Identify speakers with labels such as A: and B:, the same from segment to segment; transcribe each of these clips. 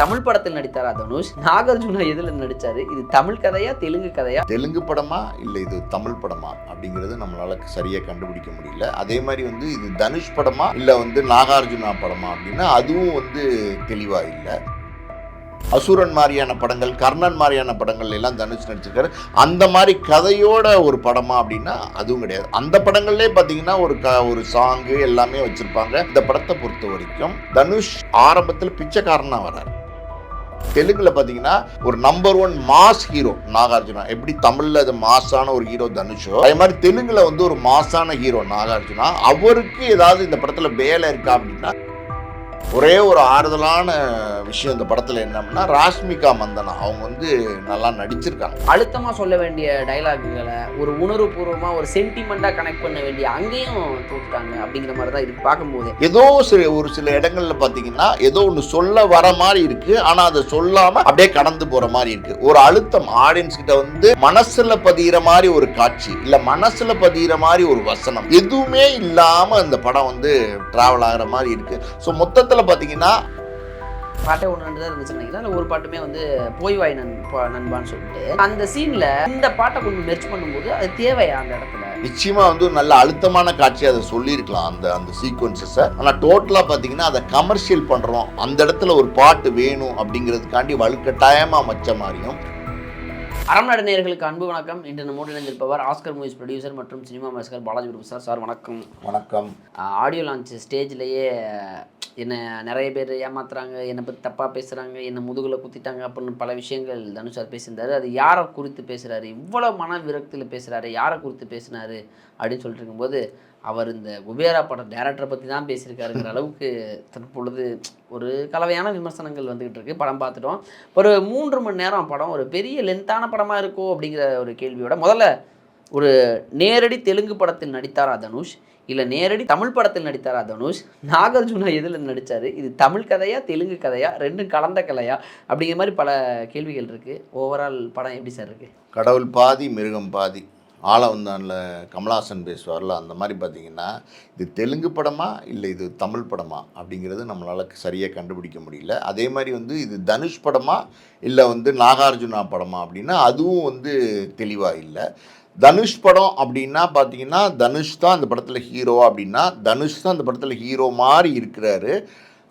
A: தமிழ் படத்தில் நடித்தாரா தனுஷ்? நாகார்ஜுனா எதுல நடிச்சாரு? இது தமிழ் கதையா தெலுங்கு கதையா?
B: தெலுங்கு படமா இல்லை இது தமிழ் படமா அப்படிங்கிறது நம்மளால சரியாக கண்டுபிடிக்க முடியல. அதே மாதிரி வந்து இது தனுஷ் படமா இல்லை வந்து நாகார்ஜுனா படமா அப்படின்னா அதுவும் வந்து தெளிவாக இல்லை. அசுரன் மாதிரியான படங்கள் கர்ணன் மாதிரியான படங்கள் எல்லாம் தனுஷ் நடிச்சிருக்காரு. அந்த மாதிரி கதையோட ஒரு படமா அப்படின்னா அதுவும் கிடையாது. அந்த படங்கள்லேயே பார்த்தீங்கன்னா ஒரு க ஒரு சாங்கு எல்லாமே வச்சுருப்பாங்க. இந்த படத்தை பொறுத்த வரைக்கும் தனுஷ் ஆரம்பத்தில் பிச்சைக்காரனாக வராரு தெலுங்குல பார்த்தீங்கன்னா ஒரு number one mass hero Nagarjuna. எப்படி தமிழ்ல அது மாஸான ஒரு ஹீரோ தனுஷோ அதே மாதிரி தெலுங்குல வந்து ஒரு மாஸான ஹீரோ நாகார்ஜுனா. அவருக்கு ஏதாவது இந்த படத்துல வேலை இருக்கா அப்படின்னா ஒரே ஒரு ஆறுதலான விஷயம் இந்த படத்துல என்னன்னா ராஷ்மிகா மந்தனா அவங்க வந்து நல்லா நடிச்சிருக்காங்க.
A: அழுத்தமா சொல்ல வேண்டிய டைலாக்குகளை ஒரு உணர்வுபூர்வமா ஒரு சென்டிமெண்டா கனெக்ட் பண்ண வேண்டிய அங்கேயும் தோத்துட்டாங்க அப்படிங்கிற மாதிரி தான் இருக்கு பார்க்கும்போது.
B: ஏதோ சில ஒரு சில இடங்கள்ல பாத்தீங்கன்னா ஏதோ ஒன்று சொல்ல வர மாதிரி இருக்கு. ஆனா அதை சொல்லாம அப்படியே கடந்து போற மாதிரி இருக்கு. ஒரு அழுத்தம் ஆடியன்ஸ் கிட்ட வந்து மனசுல பதிகிற மாதிரி ஒரு காட்சி இல்ல மனசுல பதிகிற மாதிரி ஒரு வசனம் எதுவுமே இல்லாம இந்த படம் வந்து டிராவல் ஆகுற மாதிரி இருக்கு. ஸோ மொத்தத்துல பாத்தீங்கன்னா
A: பாட்டே ஒன்று ரெண்டு தான் இருந்துச்சு நினைக்கிறேன். ஒரு பாட்டுமே வந்து போய் வாய் ப- நண்பான்னு சொல்லிட்டு. அந்த சீன்ல இந்த பாட்டை கொஞ்சம் மெர்ச் பண்ணும்போது அது தேவையா அந்த இடத்துல?
B: நிச்சயமா வந்து நல்ல அழுத்தமான காட்சி அதை சொல்லியிருக்கலாம் அந்த அந்த சீக்வன்சஸை ஆனால் டோட்டலாக பார்த்தீங்கன்னா அதை கமர்ஷியல் பண்ணுறோம் அந்த இடத்துல ஒரு பாட்டு வேணும் அப்படிங்கிறதுக்காண்டி வலுக்கட்டாயமாக மச்ச மாதிரியும்
A: அறம்நாடு நேயர்களுக்கு அன்பு வணக்கம். இன்று நம்மோடு இணைந்திருப்பவர் ஆஸ்கர் மூவிஸ் ப்ரொடியூசர் மற்றும் சினிமா மாஸ்கர் பாலாஜி குருப் சார். சார் வணக்கம்.
B: வணக்கம்.
A: ஆடியோ லான்ச் ஸ்டேஜ்லேயே என்னை நிறைய பேர் ஏமாத்துறாங்க என்னை பற்றி தப்பாக பேசுகிறாங்க என்னை முதுகில் குத்திட்டாங்க அப்படின்னு பல விஷயங்கள் தனுஷ் சார் பேசியிருந்தாரு. அது யாரை குறித்து பேசுகிறாரு இவ்வளோ மன விரக்தியில் பேசுகிறாரு யாரை குறித்து பேசினாரு அப்படின்னு சொல்லிட்டு இருக்கும்போது அவர் இந்த குபேரா படம் டேரக்டரை பற்றி தான் பேசியிருக்காருங்கிற அளவுக்கு தற்பொழுது ஒரு கலவையான விமர்சனங்கள் வந்துக்கிட்டு இருக்கு. படம் பார்த்துட்டோம். ஒரு மூன்று மணி நேரம் படம் ஒரு பெரிய லென்த்தான படமாக இருக்கோ அப்படிங்கிற ஒரு கேள்வியோட முதல்ல ஒரு நேரடி தெலுங்கு படத்தில் நடித்தாரா தனுஷ்? இல்லை நேரடி தமிழ் படத்தில் நடித்தாரா தனுஷ்? நாகார்ஜுனா எதில் நடித்தார் இது தமிழ் கதையா தெலுங்கு கதையா ரெண்டும் கலந்த கலையா? அப்படிங்கிற மாதிரி பல கேள்விகள் இருக்குது ஓவரால் படம் எப்படி சார் இருக்குது
B: கடவுள் பாதி மிருகம் பாதி. ஆலவந்தானில் கமலாசன் பேசுவார்ல அந்த மாதிரி பார்த்தீங்கன்னா இது தெலுங்கு படமா இல்லை இது தமிழ் படமா அப்படிங்கிறது நம்மளால் சரியாக கண்டுபிடிக்க முடியல. அதே மாதிரி வந்து இது தனுஷ் படமா இல்லை வந்து நாகார்ஜுனா படமா அப்படின்னா அதுவும் வந்து தெளிவாக இல்லை. தனுஷ் படம் அப்படின்னா பார்த்தீங்கன்னா தனுஷ் தான் அந்த படத்தில் ஹீரோ அப்படின்னா தனுஷ் தான் அந்த படத்தில் ஹீரோ மாதிரி இருக்கிறாரு.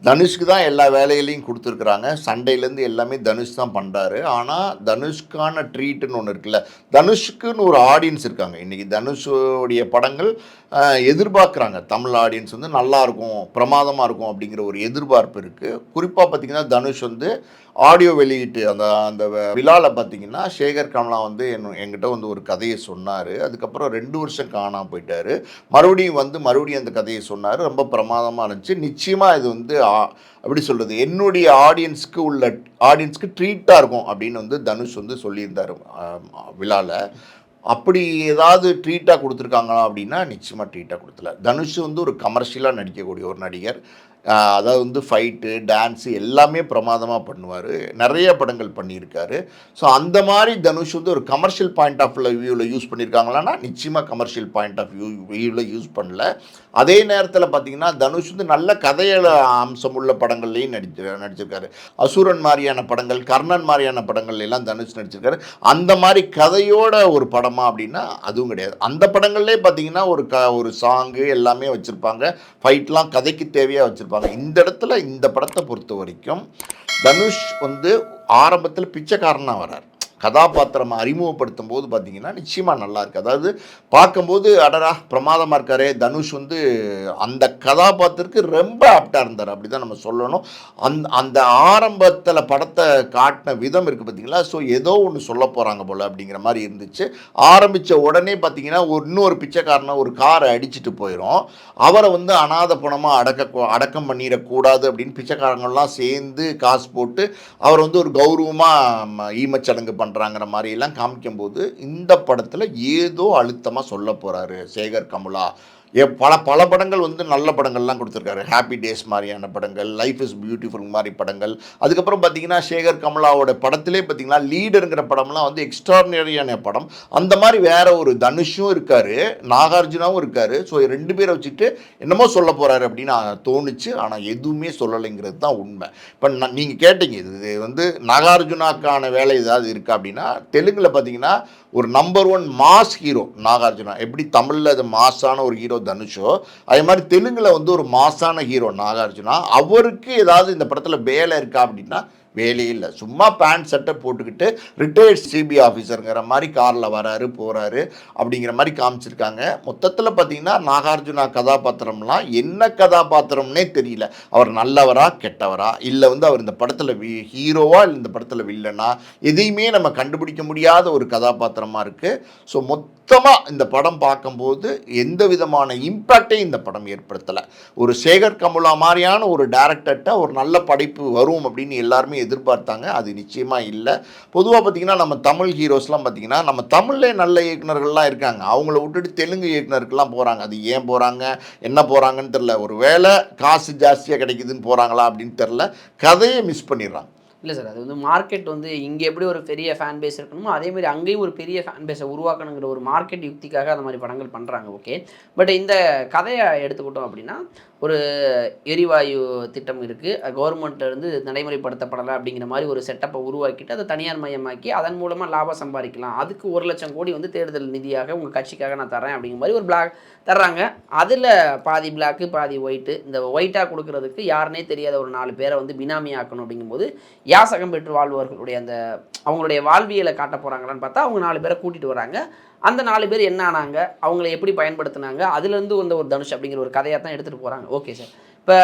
B: தனுஷ்க்கு தான் எல்லா வேலைகளையும் கொடுத்துருக்குறாங்க. சண்டையிலேருந்து எல்லாமே தனுஷ் தான் பண்ணுறாரு ஆனால் தனுஷ்கான ட்ரீட்டுன்னு ஒன்று இருக்குல்ல தனுஷ்க்குன்னு ஒரு ஆடியன்ஸ் இருக்காங்க. இன்றைக்கி தனுஷோடைய படங்கள் எதிர்பார்க்குறாங்க. தமிழ் ஆடியன்ஸ் வந்து நல்லா இருக்கும் பிரமாதமாக இருக்கும் அப்படிங்கிற ஒரு எதிர்பார்ப்பு இருக்குது குறிப்பாக பார்த்தீங்கன்னா தனுஷ் வந்து ஆடியோ வெளியீட்டு அந்த அந்த விழாவில் பார்த்தீங்கன்னா சேகர் கமலா வந்து என் என்கிட்ட வந்து ஒரு கதையை சொன்னார். அதுக்கப்புறம் ரெண்டு வருஷம் காணாம போயிட்டார். மறுபடியும் வந்து மறுபடியும் அந்த கதையை சொன்னார். ரொம்ப பிரமாதமாக இருந்துச்சு. நிச்சயமாக இது வந்து அப்படி சொல்கிறது என்னுடைய ஆடியன்ஸ்க்கு உள்ள ஆடியன்ஸ்க்கு ட்ரீட்டாக இருக்கும் அப்படின்னு வந்து தனுஷ் வந்து சொல்லியிருந்தார் விழாவில் அப்படி ஏதாவது ட்ரீட்டாக கொடுத்துருக்காங்களா அப்படின்னா நிச்சயமாக ட்ரீட்டாக கொடுத்துல தனுஷ் வந்து ஒரு கமர்ஷியலாக நடிக்கக்கூடிய ஒரு நடிகர். அதாவது வந்து ஃபைட்டு டான்ஸு எல்லாமே பிரமாதமாக பண்ணுவார். நிறைய படங்கள் பண்ணியிருக்காரு. ஸோ அந்த மாதிரி தனுஷ் வந்து ஒரு கமர்ஷியல் பாயிண்ட் ஆஃப் வியூவில் யூஸ் பண்ணியிருக்காங்களான்னா நிச்சயமாக கமர்ஷியல் பாயிண்ட் ஆஃப் வியூ வியூவில் யூஸ் பண்ணல. அதே நேரத்தில் பார்த்தீங்கன்னா தனுஷ் வந்து நல்ல கதையில அம்சம் உள்ள படங்கள்லையும் நடிச்சு நடிச்சிருக்காரு. அசுரன் மாதிரியான படங்கள் கர்ணன் மாதிரியான படங்கள் எல்லாம் தனுஷ் நடிச்சிருக்காரு. அந்த மாதிரி கதையோட ஒரு படமா அப்படின்னா அதுவும் கிடையாது. அந்த படங்கள்லேயே பார்த்தீங்கன்னா ஒரு க ஒரு சாங்கு எல்லாமே வச்சுருப்பாங்க. ஃபைட்லாம் கதைக்கு தேவையாக வச்சுருப்பாங்க. இந்த இடத்துல இந்த படத்தை பொறுத்த வரைக்கும் தனுஷ் வந்து ஆரம்பத்தில் பிச்சைக்காரனாக வரார். கதாபாத்திரமாக அறிமுகப்படுத்தும் போது பார்த்தீங்கன்னா நிச்சயமாக நல்லா இருக்குது அதாவது பார்க்கும்போது அடரா பிரமாதமாக இருக்காரே தனுஷ் வந்து அந்த கதாபாத்திரத்துக்கு ரொம்ப ஆப்டாக இருந்தார். அப்படி தான் நம்ம சொல்லணும். அந் அந்த ஆரம்பத்தில் படத்தை காட்டின விதம் இருக்குது பார்த்தீங்களா? ஸோ ஏதோ ஒன்று சொல்ல போகிறாங்க போல் அப்படிங்கிற மாதிரி இருந்துச்சு. ஆரம்பித்த உடனே பார்த்தீங்கன்னா ஒரு இன்னொரு பிச்சைக்காரனை ஒரு காரை அடிச்சுட்டு போயிடும் அவரை வந்து அனாதை பணமாக அடக்க அடக்கம் பண்ணிடக்கூடாது அப்படின்னு பிச்சைக்காரங்கள்லாம் சேர்ந்து காசு போட்டு அவர் வந்து ஒரு கௌரவமாக ஈமச்சடங்கு பண்ணுறாங்கிற மாதிரியெல்லாம் காமிக்கும்போது இந்த படத்தில் ஏதோ அழுத்தமாக சொல்ல போகிறாரு சேகர் கமலா பல பல படங்கள் வந்து நல்ல படங்கள்லாம் கொடுத்துருக்காரு. ஹாப்பி டேஸ் மாதிரியான படங்கள் லைஃப் இஸ் பியூட்டிஃபுல் மாதிரி படங்கள். அதுக்கப்புறம் பார்த்தீங்கன்னா சேகர் கமலாவோட படத்திலே பார்த்தீங்கன்னா லீடருங்கிற படம்லாம் வந்து எக்ஸ்ட்ராடினரியான படம். அந்த மாதிரி வேற ஒரு தனுஷும் இருக்கார் நாகார்ஜுனாவும் இருக்கார். ஸோ ரெண்டு பேரை வச்சுட்டு என்னமோ சொல்ல போகிறாரு அப்படின்னு தோணுச்சு. ஆனால் எதுவுமே சொல்லலைங்கிறது தான் உண்மை. இப்போ நான் நீங்கள் கேட்டீங்க இது வந்து நாகார்ஜுனாக்கான வேலை ஏதாவது இருக்கா அப்படின்னா தெலுங்கில் பார்த்தீங்கன்னா ஒரு number one mass hero Nagarjuna. எப்படி தமிழில் அது மாஸான ஒரு ஹீரோ தனுஷோ அதே மாதிரி தெலுங்கில் வந்து ஒரு மாஸான ஹீரோ நாகார்ஜுனா அவருக்கு ஏதாவது இந்த படத்தில் வேலை இருக்கா அப்படின்னா வேலையே இல்லை. சும்மா பேண்ட் சட்டை போட்டுக்கிட்டு ரிட்டையர்ட் சிபி ஆஃபீஸருங்கிற மாதிரி காரில் வராரு போகிறாரு அப்படிங்கிற மாதிரி காமிச்சிருக்காங்க. மொத்தத்தில் பார்த்தீங்கன்னா நாகார்ஜுனா கதாபாத்திரம்லாம் என்ன கதாபாத்திரம்னே தெரியல. அவர் நல்லவரா கெட்டவரா? இல்லை வந்து அவர் இந்த படத்தில் வி ஹீரோவா இல்லை இந்த படத்தில் வில்லனா எதையுமே நம்ம கண்டுபிடிக்க முடியாத ஒரு கதாபாத்திரமாக இருக்குது ஸோ மொத்தமாக இந்த படம் பார்க்கும்போது எந்த விதமான இம்பேக்டையும் இந்த படம் ஏற்படுத்தலை. ஒரு சேகர் கமுலா மாதிரியான ஒரு டேரக்டர்கிட்ட ஒரு நல்ல படைப்பு வரும் அப்படின்னு எல்லாருமே எதிர்பார்த்தாங்க அது நிச்சயமாக இல்லை. பொதுவாக பார்த்திங்கன்னா நம்ம தமிழ் ஹீரோஸ்லாம் பார்த்தீங்கன்னா நம்ம தமிழ்லே நல்ல இயக்குனர்கள்லாம் இருக்காங்க. அவங்கள விட்டுட்டு தெலுங்கு இயக்குனருக்கெல்லாம் போகிறாங்க அது ஏன் போகிறாங்க என்ன போகிறாங்கன்னு தெரில ஒரு வேளை காசு ஜாஸ்தியாக கிடைக்குதுன்னு போகிறாங்களா அப்படின்னு தெரில கதையை மிஸ் பண்ணிடுறாங்க.
A: இல்லை சார் அது வந்து மார்க்கெட் வந்து இங்கே எப்படி ஒரு பெரிய ஃபேன் பேஸ் இருக்கணுமோ அதே மாதிரி அங்கேயும் ஒரு பெரிய ஃபேன் பேஸை உருவாக்கணுங்கிற ஒரு மார்க்கெட் யுக்திக்காக அந்த மாதிரி படங்கள் பண்ணுறாங்க ஓகே பட் இந்த கதையை எடுத்துக்கிட்டோம் அப்படின்னா ஒரு எரிவாயு திட்டம் இருக்குது கவர்மெண்ட்லேருந்து நடைமுறைப்படுத்தப்படலை அப்படிங்கிற மாதிரி ஒரு செட்டப்பை உருவாக்கிட்டு அதை தனியார் மயமாக்கி அதன் மூலமாக லாபம் சம்பாதிக்கலாம். அதுக்கு ஒரு லட்சம் கோடி வந்து தேர்தல் நிதியாக உங்கள் கட்சிக்காக நான் தரேன் அப்படிங்கிற மாதிரி ஒரு பிளாக் தர்றாங்க. அதில் பாதி பிளாக்கு பாதி ஒயிட்டு இந்த ஒயிட்டாக கொடுக்கறதுக்கு யாருனே தெரியாத ஒரு நாலு பேரை வந்து பினாமி ஆக்கணும் அப்படிங்கும்போது யாசகம் பெற்று வாழ்வர்களுடைய அந்த அவங்களுடைய வாழ்வியலை காட்ட போகிறாங்களான்னு பார்த்தா அவங்க நாலு பேரை கூட்டிகிட்டு வராங்க. அந்த நாலு பேர் என்ன ஆனாங்க? அவங்கள எப்படி பயன்படுத்தினாங்க? அதுலேருந்து வந்த ஒரு தனுஷ் அப்படிங்கிற ஒரு கதையாக தான் எடுத்துகிட்டு போகிறாங்க ஓகே சார் இப்போ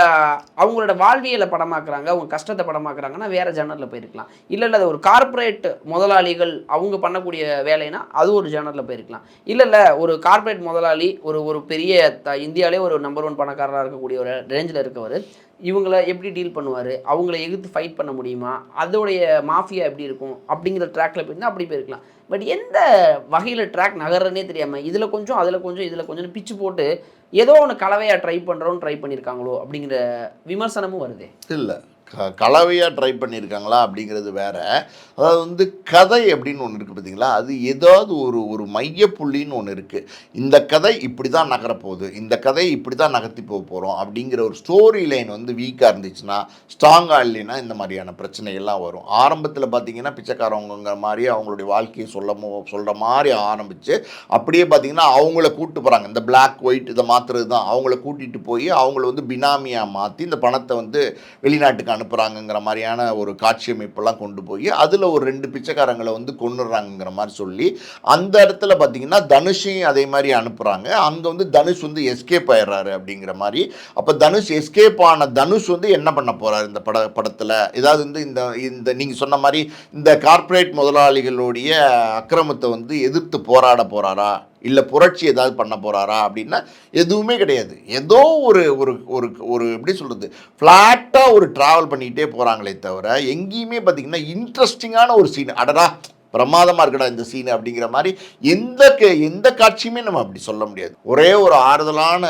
A: அவங்களோட வாழ்வியலை படமாக்குறாங்க அவங்க கஷ்டத்தை படமாக்குறாங்கன்னா வேறு ஜேனரில் போயிருக்கலாம். இல்லை இல்லை அது ஒரு கார்ப்பரேட் முதலாளிகள் அவங்க பண்ணக்கூடிய வேலைனா அது ஒரு ஜேனரில் போயிருக்கலாம். இல்லை இல்லை ஒரு கார்ப்பரேட் முதலாளி ஒரு ஒரு பெரிய த இந்தியாவிலே ஒரு நம்பர் ஒன் பணக்காரராக இருக்கக்கூடிய ஒரு ரேஞ்சில் இருக்கவர் இவங்கள எப்படி டீல் பண்ணுவார் அவங்கள எதிர்த்து ஃபைட் பண்ண முடியுமா அதோடைய மாஃபியா எப்படி இருக்கும் அப்படிங்கிற ட்ராக்ல போயிருந்தால் அப்படி போயிருக்கலாம். பட் எந்த வகையில் ட்ராக் நகர்றனே தெரியாமல் இதில் கொஞ்சம் அதில் கொஞ்சம் இதில் கொஞ்சம் பிச்சு போட்டு ஏதோ ஒன்று கலவையாக ட்ரை பண்ணுறோன்னு ட்ரை பண்ணியிருக்காங்களோ அப்படிங்கிற விமர்சனமும் வருதே.
B: இல்லை. கலவையாக ட்ரை பண்ணியிருக்காங்களா அப்படிங்கிறது வேற. அதாவது வந்து கதை அப்படின்னு ஒன்று இருக்குது பார்த்தீங்களா அது ஏதாவது ஒரு ஒரு மையப்புள்ளின்னு ஒன்று இருக்குது இந்த கதை இப்படி தான் நகரப்போகுது இந்த கதை இப்படி தான் நகர்த்தி போக போகிறோம் அப்படிங்கிற ஒரு ஸ்டோரி லைன் வந்து வீக்காக இருந்துச்சுன்னா ஸ்ட்ராங்காக இல்லைன்னா இந்த மாதிரியான பிரச்சனைகள்லாம் வரும். ஆரம்பத்தில் பார்த்தீங்கன்னா பிச்சைக்காரவங்கிற மாதிரி அவங்களுடைய வாழ்க்கையை சொல்ல சொல்கிற மாதிரி ஆரம்பித்து அப்படியே பார்த்தீங்கன்னா அவங்கள கூப்பிட்டு போகிறாங்க இந்த பிளாக் ஒயிட் இதை மாற்றுறது தான் அவங்கள கூட்டிகிட்டு போய் அவங்கள வந்து பினாமியாக மாற்றி இந்த பணத்தை வந்து வெளிநாட்டுக்கு அனுப்புகிறாங்கங்கிற மாதிரியான ஒரு காட்சி அமைப்பெல்லாம் கொண்டு போய் அதில் ஒரு ரெண்டு பிச்சைக்காரங்களை வந்து கொண்டுடுறாங்கங்கிற மாதிரி சொல்லி அந்த இடத்துல பார்த்தீங்கன்னா தனுஷையும் அதே மாதிரி அனுப்புகிறாங்க அங்கே வந்து தனுஷ் வந்து எஸ்கேப் ஆயிடுறாரு அப்படிங்கிற மாதிரி. அப்போ தனுஷ் எஸ்கேப் ஆன தனுஷ் வந்து என்ன பண்ண போகிறார் இந்த பட படத்தில்? ஏதாவது வந்து இந்த இந்த நீங்கள் சொன்ன மாதிரி இந்த கார்ப்பரேட் முதலாளிகளுடைய அக்கிரமத்தை வந்து எதிர்த்து போராட போகிறாரா இல்லை புரட்சி ஏதாவது பண்ண போகிறாரா அப்படின்னா எதுவுமே கிடையாது. ஏதோ ஒரு ஒரு ஒரு ஒரு எப்படி சொல்கிறது ஃப்ளாட்டாக ஒரு ட்ராவல் பண்ணிக்கிட்டே போகிறாங்களே தவிர எங்கேயுமே பார்த்தீங்கன்னா இன்ட்ரெஸ்டிங்கான ஒரு சீன் அடடா பிரமாதமாக இருக்கடா இந்த சீன் அப்படிங்கிற மாதிரி எந்த எந்த காட்சியுமே நம்ம அப்படி சொல்ல முடியாது. ஒரே ஒரு ஆறுதலான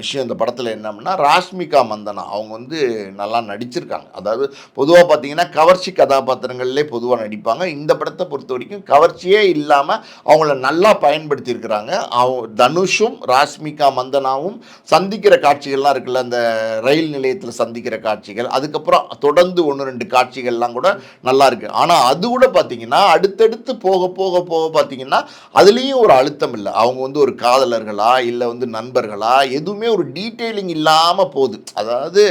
B: விஷயம் இந்த படத்தில் என்னம்னா ராஷ்மிகா மந்தனா அவங்க வந்து நல்லா நடிச்சிருக்காங்க. அதாவது பொதுவாக பார்த்தீங்கன்னா கவர்ச்சி கதாபாத்திரங்கள்லேயே பொதுவாக நடிப்பாங்க. இந்த படத்தை பொறுத்த வரைக்கும் கவர்ச்சியே இல்லாமல் அவங்கள நல்லா பயன்படுத்தியிருக்கிறாங்க. அவங்க தனுஷும் ராஷ்மிகா மந்தனாவும் சந்திக்கிற காட்சிகள்லாம் இருக்குல்ல அந்த ரயில் நிலையத்தில் சந்திக்கிற காட்சிகள். அதுக்கப்புறம் தொடர்ந்து ஒன்று ரெண்டு காட்சிகள்லாம் கூட நல்லா இருக்கு. ஆனால் அது கூட பார்த்தீங்கன்னா அடுத்தடுத்து போக போக போக பார்த்தீங்கன்னா அதுலேயும் ஒரு அழுத்தம் இல்லை. அவங்க வந்து ஒரு காதலர்களா இல்லை வந்து நண்பர்களா எதுவுமே ஒரு டீட்டெயிலிங் இல்லாமல் போகுது. அதாவது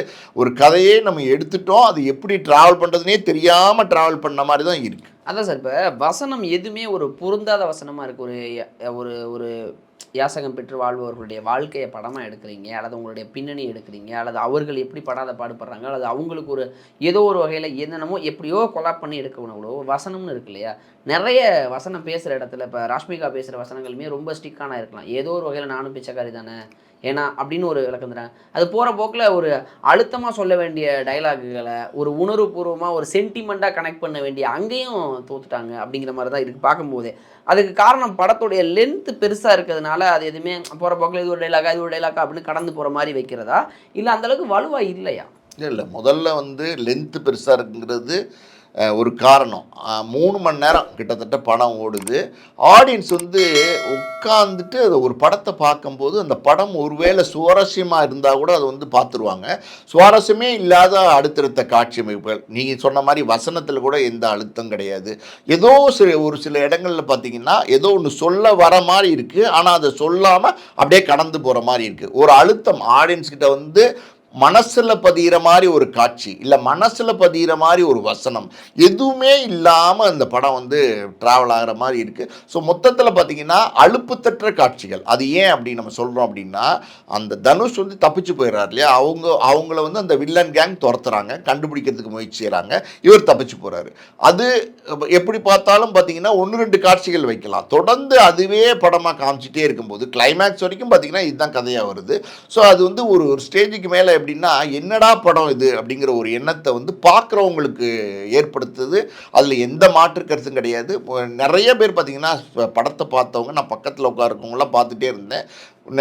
B: ஒரு கதையே நம்ம எடுத்துட்டோம் அது எப்படி ட்ராவல் பண்ணுறதுனே தெரியாமல் ட்ராவல் பண்ண மாதிரி தான் இருக்குது
A: அதான் சார் இப்போ வசனம் எதுவுமே ஒரு பொருந்தாத வசனமாக இருக்குது ஒரு ஒரு ஒரு யாசகம் பெற்று வாழ்பவர்களுடைய வாழ்க்கையை படமாக எடுக்கிறீங்க அல்லது உங்களுடைய பின்னணி எடுக்கிறீங்க அல்லது அவர்கள் எப்படி படாத பாடுபடுறாங்க அல்லது அவங்களுக்கு ஒரு ஏதோ ஒரு வகையில் என்னென்னமோ எப்படியோ கொலாப் பண்ணி எடுக்கணுங்களோ வசனம்னு இருக்கு இல்லையா? நிறைய வசனம் பேசுகிற இடத்துல இப்போ ராஷ்மிகா பேசுகிற வசனங்களுமே ரொம்ப ஸ்டிக்கான இருக்கலாம். ஏதோ ஒரு வகையில் நானும் பிச்சைக்காரி தானே ஏன்னா அப்படின்னு ஒரு விளக்கம் தராங்க அது போகிற போக்கில் ஒரு அழுத்தமாக சொல்ல வேண்டிய டைலாகுகளை ஒரு உணர்வுபூர்வமாக ஒரு சென்டிமெண்ட்டாக கனெக்ட் பண்ண வேண்டிய அங்கேயும் தோத்துட்டாங்க அப்படிங்கிற மாதிரி தான் இருக்குது பார்க்கும்போதே. அதுக்கு காரணம் படத்துடைய லென்த்து பெருசாக இருக்கிறதுனால அது எதுவுமே போகிற போக்கில் இது ஒரு டைலாகா இது ஒரு டைலாகா அப்படின்னு கடந்து போகிற மாதிரி வைக்கிறதா? இல்லை அந்தளவுக்கு வலுவாக இல்லையா?
B: இல்லை இல்லை. முதல்ல வந்து லென்த்து பெருசாக இருக்குங்கிறது ஒரு காரணம். மூணு மணி நேரம் கிட்டத்தட்ட படம் ஓடுது. ஆடியன்ஸ் வந்து உட்காந்துட்டு அதை ஒரு படத்தை பார்க்கும்போது அந்த படம் ஒருவேளை சுவாரஸ்யமாக இருந்தால் கூட அதை வந்து பார்த்துருவாங்க. சுவாரஸ்யமே இல்லாத அடுத்தடுத்த காட்சி அமைப்புகள். நீங்கள் சொன்ன மாதிரி வசனத்தில் கூட எந்த அழுத்தம் கிடையாது. ஏதோ சில ஒரு சில இடங்களில் பார்த்தீங்கன்னா ஏதோ ஒன்று சொல்ல வர மாதிரி இருக்குது ஆனால் அதை சொல்லாமல் அப்படியே கடந்து போகிற மாதிரி இருக்குது ஒரு அழுத்தம். ஆடியன்ஸ் கிட்ட வந்து மனசில் பதிகிற மாதிரி ஒரு காட்சி இல்லை மனசில் பதிகிற மாதிரி ஒரு வசனம் எதுவுமே இல்லாமல் அந்த படம் வந்து ட்ராவல் ஆகிற மாதிரி இருக்குது ஸோ மொத்தத்தில் பார்த்தீங்கன்னா அழுப்பு தட்டுற காட்சிகள். அது ஏன் அப்படின்னு நம்ம சொல்கிறோம் அப்படின்னா அந்த தனுஷ் வந்து தப்பிச்சு போயிடுறாரு இல்லையா? அவங்க அவங்கள வந்து அந்த வில்லன் கேங் துரத்துறாங்க கண்டுபிடிக்கிறதுக்கு முயற்சி செய்கிறாங்க இவர் தப்பிச்சு போகிறாரு அது எப்படி பார்த்தாலும் பார்த்தீங்கன்னா ஒன்று ரெண்டு காட்சிகள் வைக்கலாம். தொடர்ந்து அதுவே படமாக காமிச்சிட்டே இருக்கும்போது கிளைமேக்ஸ் வரைக்கும் பார்த்தீங்கன்னா இதுதான் கதையாக வருது. ஸோ அது வந்து ஒரு ஒரு ஸ்டேஜுக்கு மேலே அப்படின்னா என்னடா படம் இது? அப்படிங்கிற ஒரு எண்ணத்தை வந்து பார்க்குறவங்களுக்கு ஏற்படுத்துது. அதில் எந்த மாற்று கருத்தும் கிடையாது. நிறைய பேர் பார்த்தீங்கன்னா படத்தை பார்த்தவங்க நான் பக்கத்தில் உட்காருக்கவங்களாம் பார்த்துட்டே இருந்தேன்.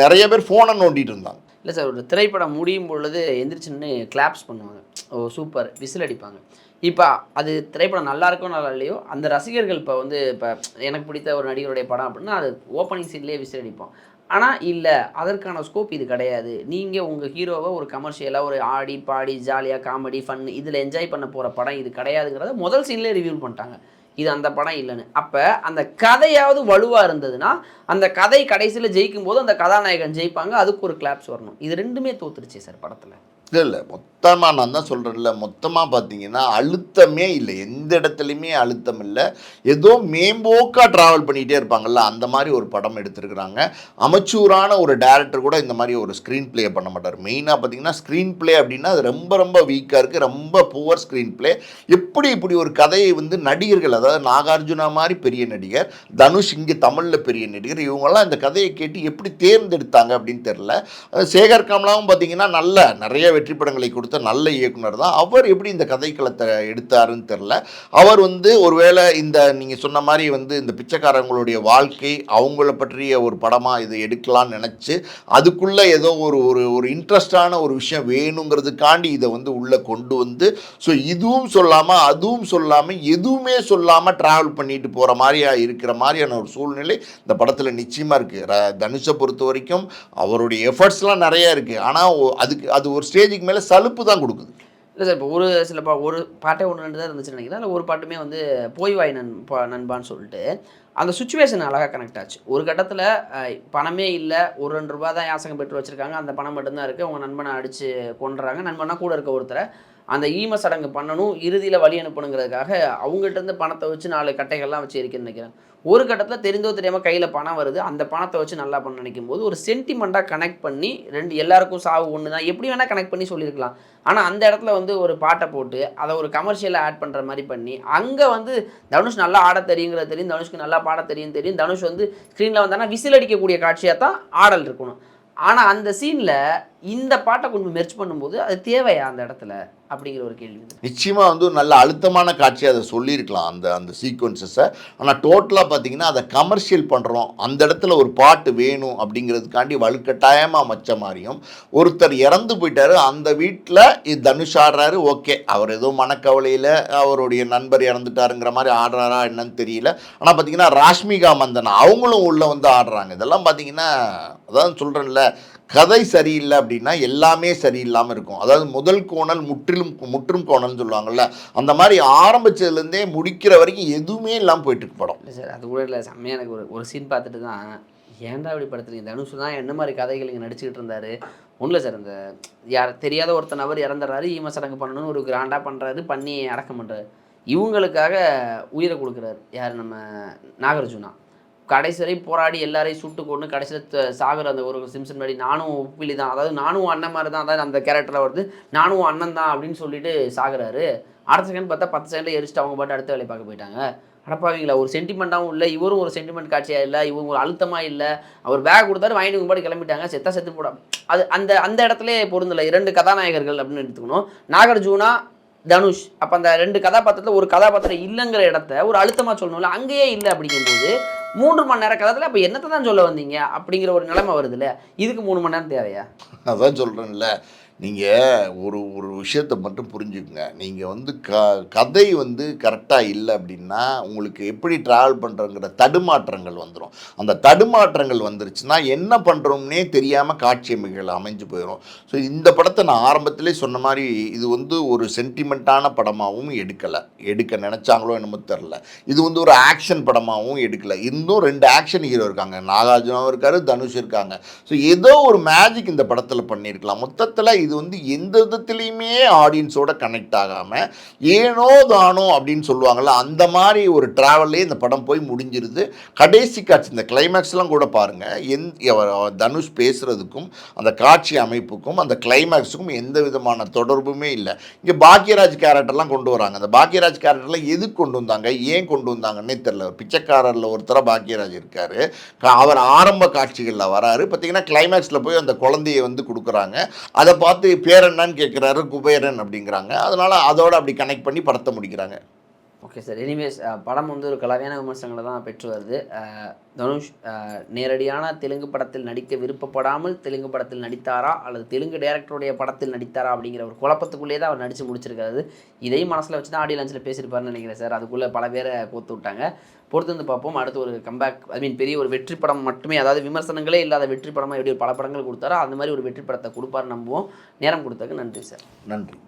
B: நிறைய பேர் ஃபோனை நோண்டிட்டு இருந்தாங்க.
A: இல்லை சார் ஒரு திரைப்படம் முடியும் பொழுது எந்திரிச்சுன்னு கிளாப்ஸ் பண்ணுவாங்க. ஓ சூப்பர் விசில் அடிப்பாங்க. இப்போ அது திரைப்படம் நல்லா இருக்கோ நல்லா இல்லையோ அந்த ரசிகர்கள் இப்போ வந்து இப்போ எனக்கு பிடித்த ஒரு நடிகருடைய படம் அப்படின்னா அது ஓப்பனிங் சீன்லேயே விசில் அடிப்போம் ஆனால் இல்லை. அதற்கான ஸ்கோப் இது கிடையாது. நீங்கள் உங்கள் ஹீரோவை ஒரு கமர்ஷியலாக ஒரு ஆடி பாடி ஜாலியாக காமெடி ஃபன் இதில் என்ஜாய் பண்ண போகிற படம் இது கிடையாதுங்கிறத முதல் சீன்லேயே ரிவியூ பண்ணிட்டாங்க. இது அந்த படம் இல்லைன்னு. அப்போ அந்த கதையாவது வலுவாக இருந்ததுன்னா அந்த கதை கடைசியில் ஜெயிக்கும் போது அந்த கதாநாயகன் ஜெயிப்பாங்க. அதுக்கு ஒரு கிளாப்ஸ் வரணும். இது ரெண்டுமே தோத்துருச்சு சார் படத்தில்.
B: இல்லை இல்லை. மொத்தமாக நான் தான் சொல்கிறேன்ல மொத்தமாக பார்த்தீங்கன்னா அழுத்தமே இல்லை. எந்த இடத்துலையுமே அழுத்தம் இல்லை. ஏதோ மேம்போக்காக ட்ராவல் பண்ணிகிட்டே இருப்பாங்கல்ல. அந்த மாதிரி ஒரு படம் எடுத்திருக்கிறாங்க. அமைச்சூரான ஒரு டேரக்டர் கூட இந்த மாதிரி ஒரு ஸ்க்ரீன் ப்ளே பண்ண மாட்டார். மெயினாக பார்த்தீங்கன்னா ஸ்க்ரீன் ப்ளே அப்படின்னா அது ரொம்ப ரொம்ப வீக்காக இருக்குது ரொம்ப புவர் ஸ்க்ரீன் ப்ளே எப்படி இப்படி ஒரு கதையை வந்து நடிகர்கள் அதாவது நாகார்ஜுனா மாதிரி பெரிய நடிகர் தனுஷ் இங்கே தமிழில் பெரிய நடிகர் இவங்கெல்லாம் இந்த கதையை கேட்டு எப்படி தேர்ந்தெடுத்தாங்க அப்படின்னு தெரில சேகர் கமலாவும் பார்த்தீங்கன்னா நல்ல நிறைய வெற்றி படங்களை கொடுத்த நல்ல இயக்குனர் தான். அவர் எப்படி இந்த கதைக்களத்தை எடுத்தாருன்னு தெரில அவர் வந்து ஒருவேளை இந்த நீங்கள் சொன்ன மாதிரி வந்து இந்த பிச்சைக்காரங்களுடைய வாழ்க்கை அவங்கள பற்றிய ஒரு படமாக இது எடுக்கலாம்னு நினச்சி அதுக்குள்ளே ஏதோ ஒரு ஒரு ஒரு இன்ட்ரெஸ்டான ஒரு விஷயம் வேணுங்கிறதுக்காண்டி இதை வந்து உள்ளே கொண்டு வந்து ஸோ இதுவும் சொல்லாமல் அதுவும் சொல்லாமல் எதுவுமே சொல்லாமல் ட்ராவல் பண்ணிட்டு போகிற மாதிரியா இருக்கிற மாதிரியான ஒரு சூழ்நிலை இந்த படத்தில் நிச்சயமாக இருக்குது தனுஷை பொறுத்த வரைக்கும் அவருடைய எஃபர்ட்ஸ்லாம் நிறையா இருக்குது ஆனால் அதுக்கு அது ஒரு ஸ்டேஜுக்கு மேலே சலுப்பு தான் கொடுக்குது.
A: இல்லை சார் இப்போ ஒரு சில பா ஒரு பாட்டே ஒன்று ரெண்டு தான் இருந்துச்சுன்னு நினைக்கிறேன். இல்லை ஒரு பாட்டுமே வந்து போய் வாய் நன் நண்பான்னு சொல்லிட்டு அந்த சுச்சுவேஷன் அழகாக கனெக்ட் ஆச்சு. ஒரு கட்டத்தில் பணமே இல்லை ஒரு ரெண்டு ரூபா தான் யாசகம் பெற்று வச்சுருக்காங்க. அந்த பணம் மட்டும்தான் இருக்குது அவங்க நண்பனை அடித்து கொண்டுறாங்க நண்பனா கூட இருக்க ஒருத்தரை அந்த ஈம சடங்கு பண்ணணும் இறுதியில் வழி அனுப்பணுங்கிறதுக்காக அவங்கள்ட்ட இருந்து பணத்தை வச்சு நாலு கட்டைகள்லாம் வச்சு இருக்கேன்னு நினைக்கிறேன். ஒரு கட்டத்தில் தெரிந்தோ தெரியாமல் கையில் பணம் வருது அந்த பணத்தை வச்சு நல்லா பண்ண நினைக்கும் போது ஒரு சென்டிமெண்ட்டாக கனெக்ட் பண்ணி ரெண்டு எல்லாருக்கும் சாவு ஒன்று தான் எப்படி வேணால் கனெக்ட் பண்ணி சொல்லியிருக்கலாம் ஆனால் அந்த இடத்துல வந்து ஒரு பாட்டை போட்டு அதை ஒரு கமர்ஷியலாக ஆட் பண்ணுற மாதிரி பண்ணி அங்கே வந்து தனுஷ் நல்லா ஆட தெரியுங்கிறது தெரியும் தனுஷ்க்கு நல்லா பாட தெரியும் தெரியும். தனுஷ் வந்து ஸ்க்ரீனில் வந்தானா விசில் அடிக்கக்கூடிய காட்சியாக தான் ஆடல் இருக்கணும். ஆனால் அந்த சீனில் இந்த பாட்டை கொஞ்சம் மெர்ச் பண்ணும்போது அது தேவையா அந்த இடத்துல அப்படிங்கிற ஒரு கேள்வி
B: நிச்சயமாக வந்து ஒரு நல்ல அழுத்தமான காட்சி அதை சொல்லியிருக்கலாம் அந்த அந்த சீக்வன்சஸை ஆனால் டோட்டலாக பார்த்தீங்கன்னா அதை கமர்ஷியல் பண்ணுறோம் அந்த இடத்துல ஒரு பாட்டு வேணும் அப்படிங்கிறதுக்காண்டி வலுக்கட்டாயமாக மச்ச மாதிரியும் ஒருத்தர் இறந்து போயிட்டாரு. அந்த வீட்டில் இது தனுஷ் ஆடுறாரு. ஓகே. அவர் ஏதோ மனக்கவலையில் அவருடைய நண்பர் இறந்துட்டாருங்கிற மாதிரி ஆடுறாரா என்னன்னு தெரியல. ஆனால் பார்த்தீங்கன்னா ராஷ்மிகா மந்தன் அவங்களும் உள்ளே வந்து ஆடுறாங்க. இதெல்லாம் பார்த்தீங்கன்னா அதான் சொல்கிறேன்ல கதை சரியில்லை அப்படின்னா எல்லாமே சரியில்லாமல் இருக்கும். அதாவது முதல் கோணல் முற்றிலும் முற்றும் கோணல்னு சொல்லுவாங்கல்ல அந்த மாதிரி ஆரம்பிச்சதுலேருந்தே முடிக்கிற வரைக்கும் எதுவுமே இல்லாமல் போயிட்டு இருக்கு படம்.
A: இல்லை சார் அது கூட இல்லை. செம்மையாக எனக்கு ஒரு ஒரு சீன் பார்த்துட்டு தான் ஏன்டா இப்படி படுத்துறீங்க? தனுஷ் தான் என்ன மாதிரி கதைகள் இங்கே நடிச்சுக்கிட்டு இருந்தாரு? ஒன்றும் இல்லை சார் இந்த யார் தெரியாத ஒருத்த நபர் இறந்துடுறாரு ஈம சடங்கு பண்ணணும்னு ஒரு கிராண்டாக பண்ணுறாரு பண்ணி அடக்கம் பண்ணுறாரு இவங்களுக்காக உயிரை கொடுக்குறாரு யார்? நம்ம நாகார்ஜுனா. கடைசி வரை போராடி எல்லாரையும் சுட்டு கொண்டு கடைசியில் சாகுற அந்த ஒரு சிம்சன் மாதிரி நானும் உப்பிலி தான். அதாவது நானும் அண்ணன் மாதிரி தான் அதாவது அந்த கேரக்டரில் வருது நானும் அண்ணன் தான் அப்படின்னு சொல்லிட்டு சாகுறாரு. அடுத்த செகண்ட் பார்த்தா பத்து செகண்டில் எரிச்சிட்டு அவங்க பாட்டு அடுத்த வேலையை பார்க்க போயிட்டாங்க. அடப்பாவீங்களா ஒரு சென்டிமெண்ட்டாகவும் இல்லை. இவரும் ஒரு சென்டிமெண்ட் காட்சியாக இல்லை. இவங்க ஒரு அழுத்தமாக இல்லை. அவர் பேக் கொடுத்தாரு வாங்கிட்டு பாட்டு கிளம்பிட்டாங்க. செத்தா செத்து போட அது அந்த அந்த இடத்துல பொருந்தலை. இரண்டு கதாநாயகர்கள் அப்படின்னு எடுத்துக்கணும். நாகார்ஜுனா தனுஷ். அப்போ அந்த ரெண்டு கதாபாத்திரத்தில் ஒரு கதாபாத்திரம் இல்லைங்கிற இடத்த ஒரு அழுத்தமாக சொல்லணும்ல. அங்கேயே இல்லை அப்படிங்கும்போது மூன்று மணி நேர கதத்தில் அப்போ என்னத்தை தான் சொல்ல வந்தீங்க? அப்படிங்கிற ஒரு நிலைமை வருதுல்ல. இதுக்கு மூணு மணி நேரம் தேவையா?
B: அதான் சொல்கிறேன்ல நீங்கள் ஒரு ஒரு விஷயத்தை மட்டும் புரிஞ்சுக்குங்க. நீங்கள் வந்து க கதை வந்து கரெக்டாக இல்லை அப்படின்னா உங்களுக்கு எப்படி ட்ராவல் பண்ணுறங்கிற தடுமாற்றங்கள் வந்துடும் அந்த தடுமாற்றங்கள் வந்துருச்சுன்னா என்ன பண்ணுறோம்னே தெரியாமல் காட்சி அமைகள் அமைஞ்சு போயிடும் ஸோ இந்த படத்தை நான் ஆரம்பத்திலே சொன்ன மாதிரி இது வந்து ஒரு சென்டிமெண்ட்டான படமாகவும் எடுக்கலை. எடுக்க நினச்சாங்களோ என்னமோ தெரில இது வந்து ஒரு ஆக்ஷன் படமாகவும் எடுக்கலை. இன்னும் ரெண்டு ஆக்ஷன் ஹீரோ இருக்காங்க. நாகார்ஜுனாவும் இருக்கார் தனுஷ் இருக்காங்க. ஸோ ஏதோ ஒரு மேஜிக் இந்த படத்தில் பண்ணியிருக்கலாம். மொத்தத்தில் இது வந்து எந்த விதத்துலேயுமே ஆடியன்ஸோட கனெக்ட் ஆகாமல் ஏனோ தானோ அப்படின்னு சொல்லுவாங்கள்ல அந்த மாதிரி ஒரு ட்ராவல்லே இந்த படம் போய் முடிஞ்சிருது. கடைசி காட்சி இந்த கிளைமேக்ஸ்லாம் கூட பாருங்கள் எந் தனுஷ் பேசுகிறதுக்கும் அந்த காட்சி அமைப்புக்கும் அந்த கிளைமேக்ஸுக்கும் எந்த விதமான தொடர்புமே இல்லை. இங்கே பாக்யராஜ் கேரக்டர்லாம் கொண்டு வராங்க. அந்த பாக்யராஜ் கேரக்டர்லாம் எதுக்கு கொண்டு வந்தாங்க ஏன் கொண்டு வந்தாங்கன்னே தெரில பிச்சைக்காரரில் ஒருத்தராக பாக்யராஜ் இருக்கார். அவர் ஆரம்ப காட்சிகளில் வராரு. பார்த்தீங்கன்னா கிளைமேக்ஸில் போய் அந்த குழந்தைய வந்து கொடுக்குறாங்க. அதை பார்த்து பேர் என்னன்னு கேட்குறாரு குபேரன் அப்படிங்கிறாங்க. அதனால் அதோட அப்படி கனெக்ட் பண்ணி படத்தை முடிக்கிறாங்க.
A: ஓகே சார் எனிவேஸ் படம் வந்து ஒரு கலவையான விமர்சனங்களை தான் பெற்று வருது. Uh, தனுஷ் uh, நேரடியான தெலுங்கு படத்தில் நடிக்க விருப்பப்படாமல் தெலுங்கு படத்தில் நடித்தாரா? அல்லது தெலுங்கு டைரக்டருடைய படத்தில் நடித்தாரா? அப்படிங்கிற ஒரு குழப்பத்துக்குள்ளேயே தான் அவர் நடித்து முடிச்சிருக்காரு. இதையும் மனசில் வச்சு தான் ஆடியோ லஞ்சில் பேசியிருப்பாருன்னு நினைக்கிறேன் சார் அதுக்குள்ளே பல பேரை கோத்து விட்டாங்க. பொறுத்து வந்து பார்ப்போம். அடுத்து ஒரு கம்பேக் ஐ மீன் பெரிய ஒரு வெற்றி படம் மட்டுமே அதாவது விமர்சனங்களே இல்லாத வெற்றி படமாக எப்படி ஒரு பல படங்கள் கொடுத்தாரோ அந்த மாதிரி ஒரு வெற்றி படத்தை கொடுப்பாரு நம்புவோம். நேரம் கொடுத்ததுக்கு நன்றி சார்
B: நன்றி.